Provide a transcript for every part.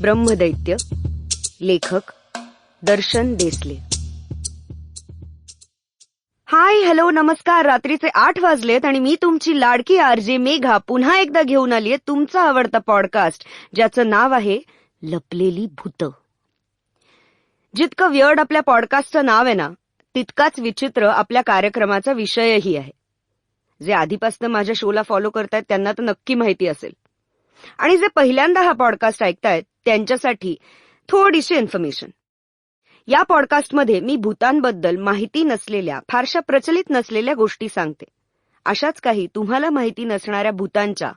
ब्रह्मदैत्य लेखक दर्शन Desale. Hi hello नमस्कार. रात्रीचे आठ वाजलेत आणि मी तुमची लाडकी आरजे मेघा पुन्हा एकदा घेऊन आलीये तुमचा आवडता पॉडकास्ट ज्याचं नाव आहे लपलेली भूत. जितकं व्यर्ड आपल्या पॉडकास्टचं नाव आहे ना तितकाच विचित्र आपल्या कार्यक्रमाचा विषयही आहे. जे आधीपासून माझ्या शोला फॉलो करतायत त्यांना तर नक्की माहिती असेल. आणि जे पहिल्यांदा हा पॉडकास्ट ऐकतायत त्यांच्यासाठी थोडीशी इन्फॉर्मेशन या पॉडकास्टमध्ये मी भूतांबद्दल माहिती नसलेल्या फारशा प्रचलित नसलेल्या गोष्टी सांगते. अशाच काही तुम्हाला माहिती नसणाऱ्या भूतांच्या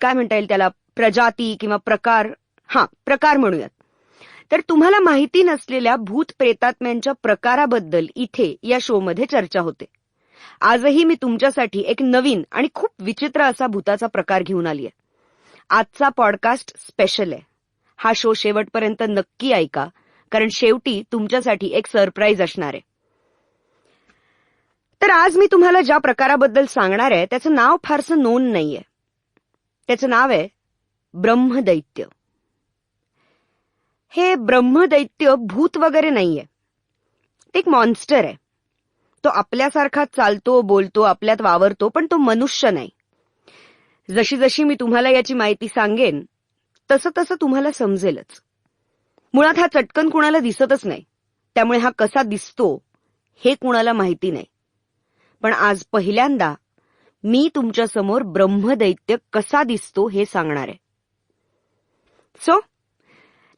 काय म्हणता येईल त्याला प्रजाती किंवा प्रकार हा प्रकार म्हणूयात. तर तुम्हाला माहिती नसलेल्या भूत प्रेतात्म्यांच्या प्रकाराबद्दल इथे या शोमध्ये चर्चा होते. आजही मी तुमच्यासाठी एक नवीन आणि खूप विचित्र असा भूताचा प्रकार घेऊन आली आहे आजचा पॉडकास्ट स्पेशल आहे. हा शो शेवटपर्यंत नक्की ऐका कारण शेवटी तुमच्यासाठी एक सरप्राईज असणार आहे. तर आज मी तुम्हाला ज्या प्रकाराबद्दल सांगणार आहे त्याचं नाव फारसं नोंद नाहीये. त्याचं नाव आहे ब्रह्मदैत्य. हे ब्रह्मदैत्य भूत वगैरे नाहीये. ते एक मॉन्स्टर आहे. तो आपल्यासारखा चालतो बोलतो आपल्यात वावरतो पण तो मनुष्य नाही. जशी जशी मी तुम्हाला याची माहिती सांगेन तसं तसं तुम्हाला समजेलच. मुळात हा चटकन कुणाला दिसतच नाही. त्यामुळे हा कसा दिसतो हे कुणाला माहिती नाही. पण आज पहिल्यांदा मी तुमच्यासमोर ब्रह्मदैत्य कसा दिसतो हे सांगणार आहे. सो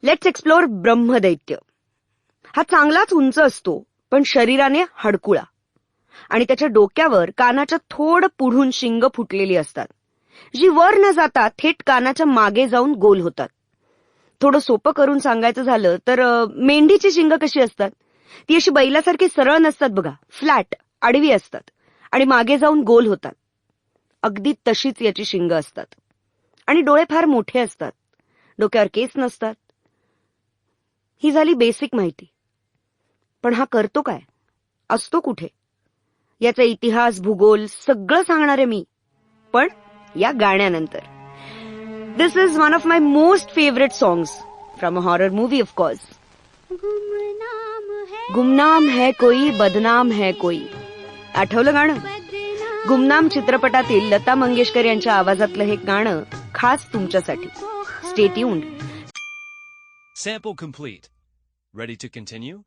लेट्स एक्सप्लोर ब्रह्मदैत्य. हा चांगलाच उंच असतो पण शरीराने हडकुळा. आणि त्याच्या डोक्यावर कानाच्या थोडं पुढून शिंग फुटलेली असतात. जी वर न जाता थेट कानाच्या मागे जाऊन गोल होतात. थोडं सोपं करून सांगायचं झालं तर मेंढीची शिंग कशी असतात? ती अशी बैलासारखी सरळ नसतात बघा. फ्लॅट आडवी असतात आणि मागे जाऊन गोल होतात. अगदी तशीच याची शिंग असतात. आणि डोळे फार मोठे असतात. डोक्यावर केस नसतात. ही झाली बेसिक माहिती. पण हा करतो काय? असतो कुठे? याचा इतिहास भूगोल सगळं सांगणार आहे मी. पण या गाण्यानंतर. This is one of my most favourite songs from a horror movie of course Gumnaam है कोई बदनाम है कोई. आठवलं गाणं? गुमनाम चित्रपटातील लता मंगेशकर यांच्या आवाजातलं हे गाणं खास तुमच्यासाठी. Stay tuned Sample complete. Ready to continue?